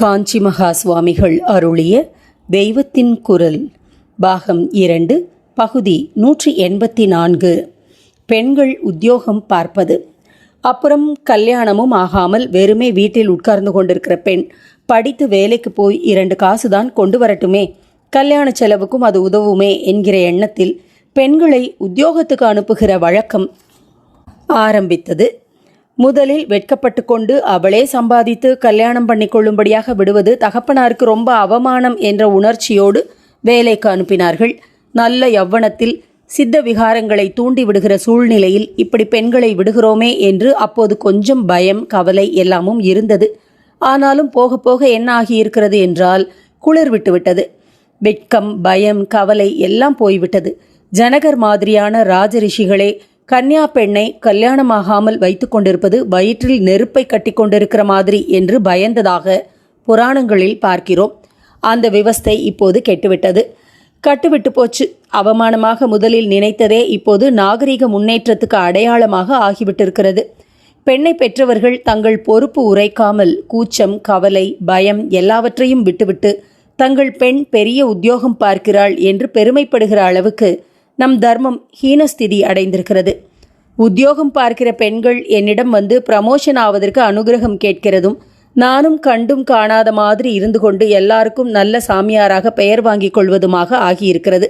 காஞ்சி மகா சுவாமிகள் அருளிய தெய்வத்தின் குரல் பாகம் இரண்டு பகுதி நூற்றி எண்பத்தி நான்கு. பெண்கள் உத்தியோகம் பார்ப்பது. அப்புறம் கல்யாணமும் ஆகாமல் வெறுமே வீட்டில் உட்கார்ந்து கொண்டிருக்கிற பெண் படித்து வேலைக்கு போய் இரண்டு காசு தான் கொண்டு வரட்டுமே. கல்யாண செலவுக்கும் அது உதவுமே என்கிற எண்ணத்தில் பெண்களை உத்தியோகத்துக்கு அனுப்புகிற வழக்கம் ஆரம்பித்தது. முதலில் வெட்கப்பட்டு கொண்டு அவளே சம்பாதித்து கல்யாணம் பண்ணிக்கொள்ளும்படியாக விடுவது தகப்பனாருக்கு ரொம்ப அவமானம் என்ற உணர்ச்சியோடு வேலைக்கு அனுப்பினார்கள். நல்ல யவ்வனத்தில் சித்த விகாரங்களை தூண்டி விடுகிற சூழ்நிலையில் இப்படி பெண்களை விடுகிறோமே என்று அப்போது கொஞ்சம் பயம் கவலை எல்லாமும் இருந்தது. ஆனாலும் போக போக என்ன ஆகியிருக்கிறது என்றால் குளிர் விட்டுவிட்டது வெட்கம் பயம் கவலை எல்லாம் போய்விட்டது. ஜனகர் மாதிரியான ராஜரிஷிகளே கன்யா பெண்ணை கல்யாணமாகாமல் வைத்து கொண்டிருப்பது வயிற்றில் நெருப்பை கட்டி கொண்டிருக்கிற மாதிரி என்று பயந்ததாக புராணங்களில் பார்க்கிறோம். அந்த விவஸ்தை இப்போது கெட்டுவிட்டது. கட்டுவிட்டு போச்சு. அவமானமாக முதலில் நினைத்ததே இப்போது நாகரிக முன்னேற்றத்துக்கு அடையாளமாக ஆகிவிட்டிருக்கிறது. பெண்ணை பெற்றவர்கள் தங்கள் பொறுப்பு உரைக்காமல் கூச்சம் கவலை பயம் எல்லாவற்றையும் விட்டுவிட்டு தங்கள் பெண் பெரிய உத்தியோகம் பார்க்கிறாள் என்று பெருமைப்படுகிற அளவுக்கு நம் தர்மம் ஹீனஸ்திதி அடைந்திருக்கிறது. உத்தியோகம் பார்க்கிற பெண்கள் என்னிடம் வந்து ப்ரமோஷன் ஆவதற்கு அனுகிரகம் கேட்கிறதும் நானும் கண்டும் காணாத மாதிரி இருந்து கொண்டு எல்லாருக்கும் நல்ல சாமியாராக பெயர் வாங்கிக் கொள்வதுமாக ஆகியிருக்கிறது.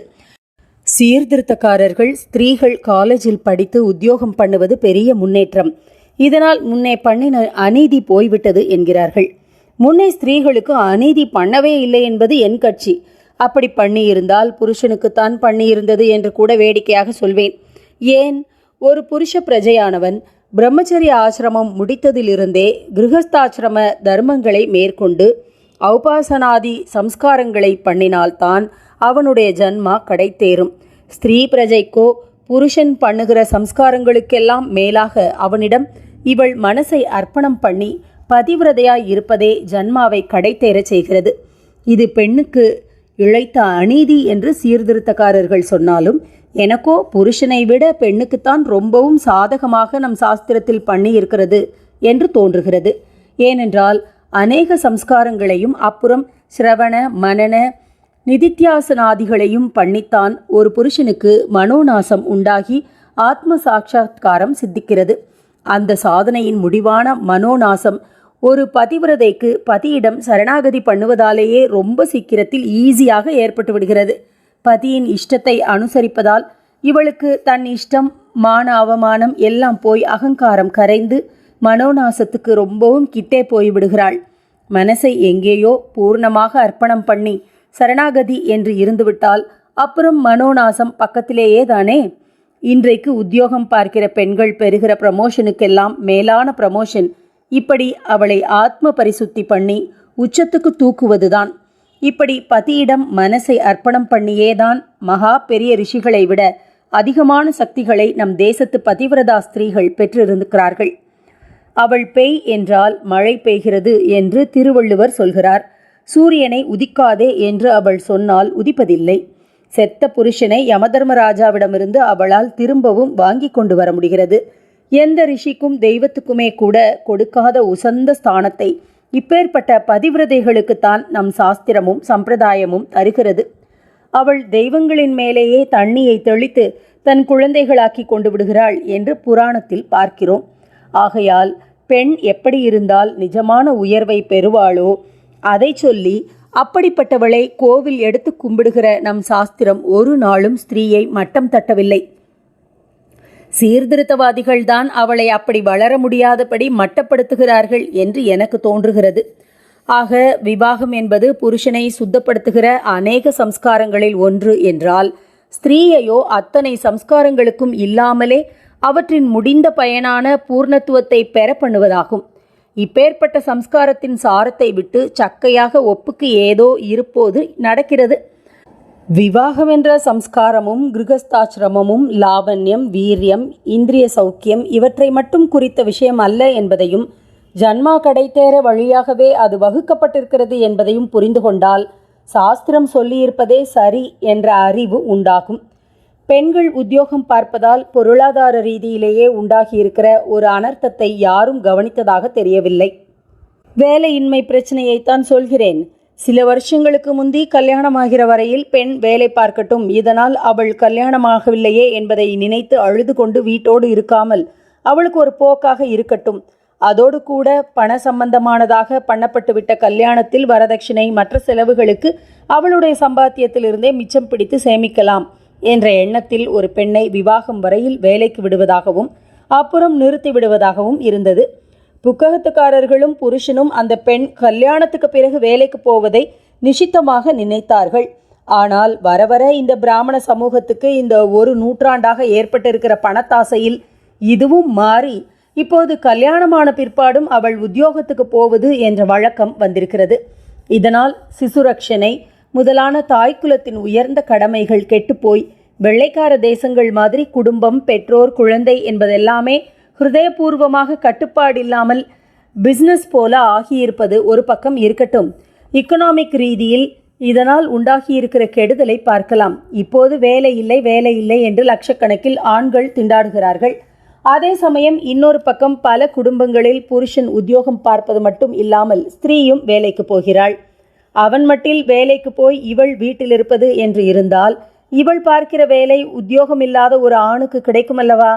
சீர்திருத்தக்காரர்கள் ஸ்திரீகள் காலேஜில் படித்து உத்தியோகம் பண்ணுவது பெரிய முன்னேற்றம். இதனால் முன்னே பண்ணின அநீதி போய்விட்டது என்கிறார்கள். முன்னே ஸ்திரீகளுக்கு அநீதி பண்ணவே இல்லை என்பது என் கட்சி. அப்படி பண்ணியிருந்தால் புருஷனுக்குத்தான் பண்ணியிருந்தது என்று கூட வேடிக்கையாக சொல்வேன். ஏன்? ஒரு புருஷ பிரஜையானவன் பிரம்மச்சரிய ஆசிரமம் முடித்ததிலிருந்தே கிரகஸ்தாசிரம தர்மங்களை மேற்கொண்டு ஔபாசனாதி சம்ஸ்காரங்களை பண்ணினால்தான் அவனுடைய ஜன்மா கடைத்தேறும். ஸ்திரீ பிரஜைக்கோ புருஷன் பண்ணுகிற சம்ஸ்காரங்களுக்கெல்லாம் மேலாக அவனிடம் இவள் மனசை அர்ப்பணம் பண்ணி பதிவிரதையாய் இருப்பதே ஜன்மாவை கடைத்தேறச் செய்கிறது. இது பெண்ணுக்கு இழைத்த அநீதி என்று சீர்திருத்தக்காரர்கள் சொன்னாலும் எனக்கோ புருஷனை விட பெண்ணுக்குத்தான் ரொம்பவும் சாதகமாக நம் சாஸ்திரத்தில் பண்ணி இருக்கிறது என்று தோன்றுகிறது. ஏனென்றால் அநேக சம்ஸ்காரங்களையும் அப்புறம் சிரவண மனன நிதித்தியாசனாதிகளையும் பண்ணித்தான் ஒரு புருஷனுக்கு மனோநாசம் உண்டாகி ஆத்ம சாட்சா்காரம் சித்திக்கிறது. அந்த சாதனையின் முடிவான மனோநாசம் ஒரு பதிவிரதைக்கு பதியிடம் சரணாகதி பண்ணுவதாலேயே ரொம்ப சீக்கிரத்தில் ஈஸியாக ஏற்பட்டு விடுகிறது. பதியின் இஷ்டத்தை அனுசரிப்பதால் இவளுக்கு தன் இஷ்டம் மான அவமானம் எல்லாம் போய் அகங்காரம் கரைந்து மனோநாசத்துக்கு ரொம்பவும் கிட்டே போய் விடுகிறாள். மனசை எங்கேயோ பூர்ணமாக அர்ப்பணம் பண்ணி சரணாகதி என்று இருந்துவிட்டால் அப்புறம் மனோநாசம் பக்கத்திலேயே தானே? இன்றைக்கு உத்தியோகம் பார்க்கிற பெண்கள் பெறுகிற ப்ரமோஷனுக்கெல்லாம் மேலான ப்ரமோஷன் இப்படி அவளை ஆத்ம பரிசுத்தி பண்ணி உச்சத்துக்கு தூக்குவதுதான். இப்படி பதியிடம் மனசை அர்ப்பணம் பண்ணியேதான் மகா பெரிய ரிஷிகளை விட அதிகமான சக்திகளை நம் தேசத்து பதிவிரதா ஸ்திரீகள் பெற்றிருக்கிறார்கள். அவள் பெய் என்றால் மழை பெய்கிறது என்று திருவள்ளுவர் சொல்கிறார். சூரியனை உதிக்காதே என்று அவள் சொன்னால் உதிப்பதில்லை. செத்த புருஷனை யமதர்மராஜாவிடமிருந்து அவளால் திரும்பவும் வாங்கி கொண்டு வர முடிகிறது. எந்த ரிஷிக்கும் தெய்வத்துக்குமே கூட கொடுக்காத உசந்த ஸ்தானத்தை. இப்பேற்பட்ட பதிவிரதைகளுக்குத்தான் நம் சாஸ்திரமும் சம்பிரதாயமும் தருகிறது. அவள் தெய்வங்களின் மேலேயே தண்ணியை தெளித்து தன் குழந்தைகளாக்கி கொண்டு விடுகிறாள் என்று புராணத்தில் பார்க்கிறோம். ஆகையால் பெண் எப்படி இருந்தால் நிஜமான உயர்வை பெறுவாளோ அதை சொல்லி அப்படிப்பட்டவளை கோவில் எடுத்து கும்பிடுகிற நம் சாஸ்திரம் ஒரு நாளும் ஸ்திரீயை மட்டம் தட்டவில்லை. சீர்திருத்தவாதிகள்தான் அவளை அப்படி வளர முடியாதபடி மட்டப்படுத்துகிறார்கள் என்று எனக்கு தோன்றுகிறது. ஆக விவாகம் என்பது புருஷனை சுத்தப்படுத்துகிற அநேக சம்ஸ்காரங்களில் ஒன்று என்றால் ஸ்திரீயையோ அத்தனை சம்ஸ்காரங்களுக்கும் இல்லாமலே அவற்றின் முடிந்த பயனான பூர்ணத்துவத்தை பெற பண்ணுவதாகும். இப்பேற்பட்ட சம்ஸ்காரத்தின் சாரத்தை விட்டு சக்கையாக ஒப்புக்கு ஏதோ இருப்போது நடக்கிறது. விவாகம் என்ற சம்ஸ்காரமும் கிருகஸ்தாசிரமமும் லாவண்யம் வீரியம் இந்திரிய சௌக்கியம் இவற்றை மட்டும் குறித்த விஷயம் அல்ல என்பதையும் ஜன்மா கடைத்தேற வழியாகவே அது வகுக்கப்பட்டிருக்கிறது என்பதையும் புரிந்து கொண்டால் சாஸ்திரம் சொல்லியிருப்பதே சரி என்ற அறிவு உண்டாகும். பெண்கள் உத்தியோகம் பார்ப்பதால் பொருளாதார ரீதியிலேயே உண்டாகியிருக்கிற ஒரு அனர்த்தத்தை யாரும் கவனித்ததாக தெரியவில்லை. வேலையின்மை பிரச்சனையைத்தான் சொல்கிறேன். சில வருஷங்களுக்கு முந்தி கல்யாணமாகிற வரையில் பெண் வேலை பார்க்கட்டும். இதனால் அவள் கல்யாணமாகவில்லையே என்பதை நினைத்து அழுது கொண்டு வீட்டோடு இருக்காமல் அவளுக்கு ஒரு போக்காக இருக்கட்டும். அதோடு கூட பண சம்பந்தமானதாக பண்ணப்பட்டுவிட்ட கல்யாணத்தில் வரதட்சணை மற்ற செலவுகளுக்கு அவளுடைய சம்பாத்தியத்திலிருந்தே மிச்சம் பிடித்து சேமிக்கலாம் என்ற எண்ணத்தில் ஒரு பெண்ணை விவாகம் வரையில் வேலைக்கு விடுவதாகவும் அப்புறம் நிறுத்தி விடுவதாகவும் இருந்தது. புக்ககத்துக்காரர்களும் புருஷனும் அந்த பெண் கல்யாணத்துக்கு பிறகு வேலைக்கு போவதை நிஷித்தமாக நினைத்தார்கள். ஆனால் வர வர இந்த பிராமண சமூகத்துக்கு இந்த ஒரு நூற்றாண்டாக ஏற்பட்டிருக்கிற பணத்தாசையில் இதுவும் மாறி இப்போது கல்யாணமான பிற்பாடும் அவள் உத்தியோகத்துக்கு போவது என்ற வழக்கம் வந்திருக்கிறது. இதனால் சிசுரக்ஷனை முதலான தாய்க்குலத்தின் உயர்ந்த கடமைகள் கெட்டுப்போய் வெள்ளைக்கார தேசங்கள் மாதிரி குடும்பம் பெற்றோர் குழந்தை என்பதெல்லாமே ஹிருதயபூர்வமாக கட்டுப்பாடில்லாமல் பிஸ்னஸ் போல ஆகியிருப்பது ஒரு பக்கம் இருக்கட்டும். இக்கனாமிக் ரீதியில் இதனால் உண்டாகியிருக்கிற கெடுதலை பார்க்கலாம். இப்போது வேலை இல்லை வேலை இல்லை என்று லட்சக்கணக்கில் ஆண்கள் திண்டாடுகிறார்கள். அதே சமயம் இன்னொரு பக்கம் பல குடும்பங்களில் புருஷன் உத்தியோகம் பார்ப்பது மட்டும் இல்லாமல் ஸ்திரீயும் வேலைக்கு போகிறாள். அவன் மட்டில் வேலைக்கு போய் இவள் வீட்டில் இருப்பது என்று இருந்தால் இவள் பார்க்கிற வேலை உத்தியோகம் இல்லாத ஒரு ஆணுக்கு கிடைக்குமல்லவா?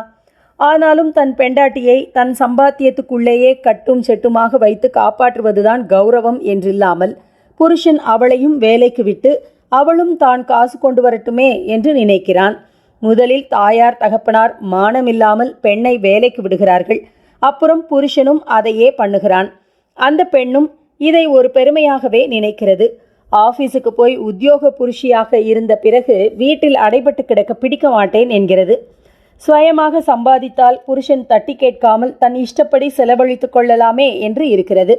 ஆனாலும் தன் பெண்டாட்டியை தன் சம்பாத்தியத்துக்குள்ளேயே கட்டும் செட்டுமாக வைத்து காப்பாற்றுவதுதான் கௌரவம் என்றில்லாமல் புருஷன் அவளையும் வேலைக்கு விட்டு அவளும் தான் காசு கொண்டு வரட்டுமே என்று நினைக்கிறான். முதலில் தாயார் தகப்பனார் மானமில்லாமல் பெண்ணை வேலைக்கு விடுகிறார்கள். அப்புறம் புருஷனும் அதையே பண்ணுகிறான். அந்த பெண்ணும் இதை ஒரு பெருமையாகவே நினைக்கிறது. ஆபீஸுக்கு போய் உத்தியோக புருஷியாக இருந்த பிறகு வீட்டில் அடைபட்டு கிடக்க பிடிக்க மாட்டேன் என்கிறது. சுயமாக சம்பாதித்தால் புருஷன் தட்டி கேட்காமல் தன் இஷ்டப்படி செலவழித்து கொள்ளலாமே என்று இருக்கிறது.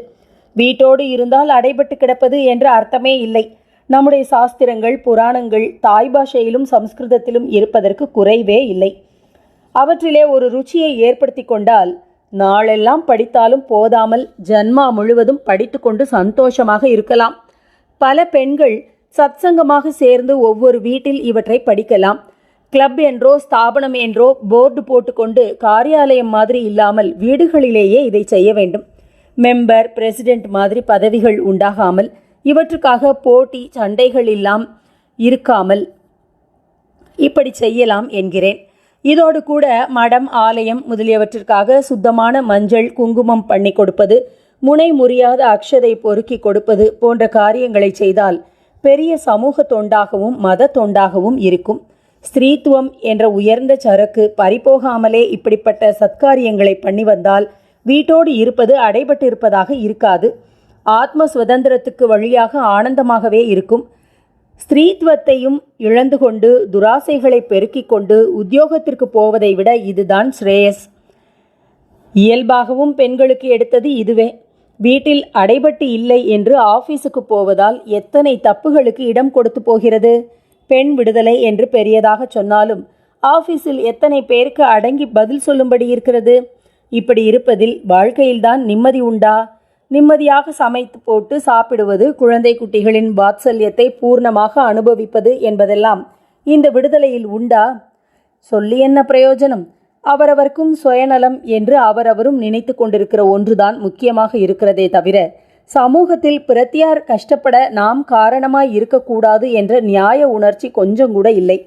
வீட்டோடு இருந்தால் அடைபட்டு கிடப்பது என்ற அர்த்தமே இல்லை. நம்முடைய சாஸ்திரங்கள் புராணங்கள் தாய் பாஷையிலும் சம்ஸ்கிருதத்திலும் இருப்பதற்கு குறைவே இல்லை. அவற்றிலே ஒரு ருச்சியை ஏற்படுத்தி கொண்டால் நாளெல்லாம் படித்தாலும் போதாமல் ஜன்மா முழுவதும் படித்துக்கொண்டு சந்தோஷமாக இருக்கலாம். பல பெண்கள் சத்சங்கமாக சேர்ந்து ஒவ்வொரு வீட்டில் இவற்றை படிக்கலாம். கிளப் என்றோ ஸ்தாபனம் என்றோ போர்டு போட்டுக்கொண்டு காரியாலயம் மாதிரி இல்லாமல் வீடுகளிலேயே இதை செய்ய வேண்டும். மெம்பர் பிரசிடென்ட் மாதிரி பதவிகள் உண்டாகாமல் இவற்றுக்காக போட்டி சண்டைகள் எல்லாம் இருக்காமல் இப்படி செய்யலாம் என்கிறேன். இதோடு கூட மடம் ஆலயம் முதலியவற்றிற்காக சுத்தமான மஞ்சள் குங்குமம் பண்ணி கொடுப்பது முனை முறியாத அக்ஷதை பொறுக்கி கொடுப்பது போன்ற காரியங்களை செய்தால் பெரிய சமூக தொண்டாகவும் மத தொண்டாகவும் இருக்கும். ஸ்திரீத்துவம் என்ற உயர்ந்த சரக்கு பறிபோகாமலே இப்படிப்பட்ட சத்காரியங்களை பண்ணி வந்தால் வீட்டோடு இருப்பது அடைபட்டு இருப்பதாக இருக்காது. ஆத்ம சுதந்திரத்துக்கு வழியாக ஆனந்தமாகவே இருக்கும். ஸ்திரீத்துவத்தையும் இழந்து கொண்டு துராசைகளை பெருக்கிக் கொண்டு உத்தியோகத்திற்கு போவதை விட இதுதான் ஸ்ரேயஸ். இயல்பாகவும் பெண்களுக்கு எடுத்தது இதுவே. வீட்டில் அடைபட்டு இல்லை என்று ஆபீஸுக்கு போவதால் எத்தனை தப்புகளுக்கு இடம் கொடுத்து போகிறது? பெண் விடுதலை என்று பெரியதாக சொன்னாலும் ஆபீஸில் எத்தனை பேருக்கு அடங்கி பதில் சொல்லும்படி இருக்கிறது? இப்படி இருப்பதில் வாழ்க்கையில்தான் நிம்மதி உண்டா? நிம்மதியாக சமைத்து போட்டு சாப்பிடுவது குழந்தை குட்டிகளின் வாத்சல்யத்தை பூர்ணமாக அனுபவிப்பது என்பதெல்லாம் இந்த விடுதலையில் உண்டா? சொல்லி என்ன பிரயோஜனம்? அவரவர்க்கும் சுயநலம் என்று அவரவரும் நினைத்து கொண்டிருக்கிற ஒன்றுதான் முக்கியமாக இருக்கிறதே தவிர சமூகத்தில் பிரத்தியார் கஷ்டப்பட நாம் காரணமாய் இருக்கக்கூடாது என்ற நியாய உணர்ச்சி கொஞ்சம் கூட இல்லை.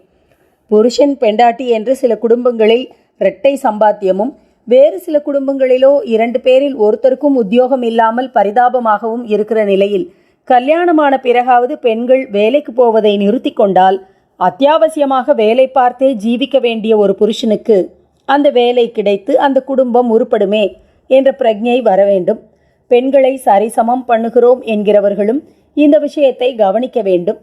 புருஷன் பெண்டாட்டி என்று சில குடும்பங்களில் இரட்டை சம்பாத்தியமும் வேறு சில குடும்பங்களிலோ இரண்டு பேரில் ஒருத்தருக்கும் உத்தியோகம் இல்லாமல் பரிதாபமாகவும் இருக்கிற நிலையில் கல்யாணமான பிறகாவது பெண்கள் வேலைக்கு போவதை நிறுத்தி கொண்டால் அத்தியாவசியமாக வேலை பார்த்தே ஜீவிக்க வேண்டிய ஒரு புருஷனுக்கு அந்த வேலை கிடைத்து அந்த குடும்பம் உருப்படுமே என்ற பிரஜை வர வேண்டும். பெண்களை சரிசமம் பண்ணுகிறோம் என்கிறவர்களும் இந்த விஷயத்தை கவனிக்க வேண்டும்.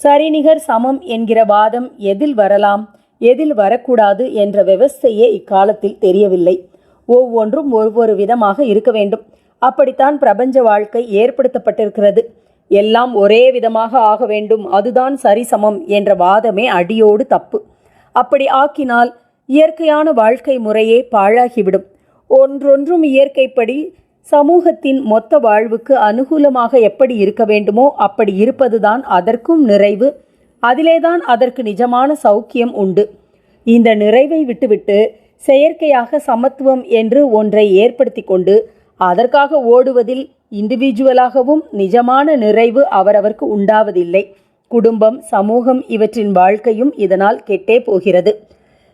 சரிநிகர் சமம் என்கிற வாதம் எதில் வரலாம் எதில் வரக்கூடாது என்ற விவஸ்தையே இக்காலத்தில் தெரியவில்லை. ஒவ்வொன்றும் ஒவ்வொரு விதமாக இருக்க வேண்டும். அப்படித்தான் பிரபஞ்ச வாழ்க்கை ஏற்படுத்தப்பட்டிருக்கிறது. எல்லாம் ஒரே விதமாக ஆக வேண்டும். அதுதான் சரிசமம் என்ற வாதமே அடியோடு தப்பு. அப்படி ஆக்கினால் இயற்கையான வாழ்க்கை முறையே பாழாகிவிடும். ஒன்றொன்றும் இயற்கைப்படி சமூகத்தின் மொத்த வாழ்வுக்கு அனுகூலமாக எப்படி இருக்க வேண்டுமோ அப்படி இருப்பதுதான் அதற்கும் நிறைவு. அதிலேதான் அதற்கு நிஜமான சௌக்கியம் உண்டு. இந்த நிறைவை விட்டுவிட்டு செயற்கையாக சமத்துவம் என்று ஒன்றை ஏற்படுத்தி கொண்டு அதற்காக ஓடுவதில் இண்டிவிஜுவலாகவும் நிஜமான நிறைவு அவரவருக்கு உண்டாவதில்லை. குடும்பம் சமூகம் இவற்றின் வாழ்க்கையும் இதனால் கெட்டே போகிறது.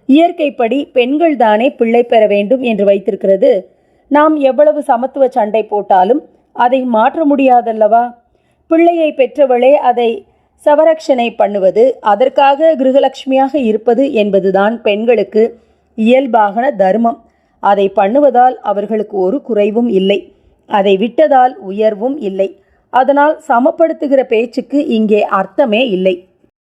இயற்கைப்படி பெண்கள்தானே பிள்ளை பெற வேண்டும் என்று வைத்திருக்கிறது. நாம் எவ்வளவு சமத்துவ சண்டை போட்டாலும் அதை மாற்ற முடியாதல்லவா? பிள்ளையை பெற்றவளே அதை சவரக்ஷனை பண்ணுவது அதற்காக கிருகலட்சுமியாக இருப்பது என்பதுதான் பெண்களுக்கு இயல்பாகன தர்மம். அதை பண்ணுவதால் அவர்களுக்கு ஒரு குறைவும் இல்லை. அதை விட்டதால் உயர்வும் இல்லை. அதனால் சமப்படுத்துகிற பேச்சுக்கு இங்கே அர்த்தமே இல்லை.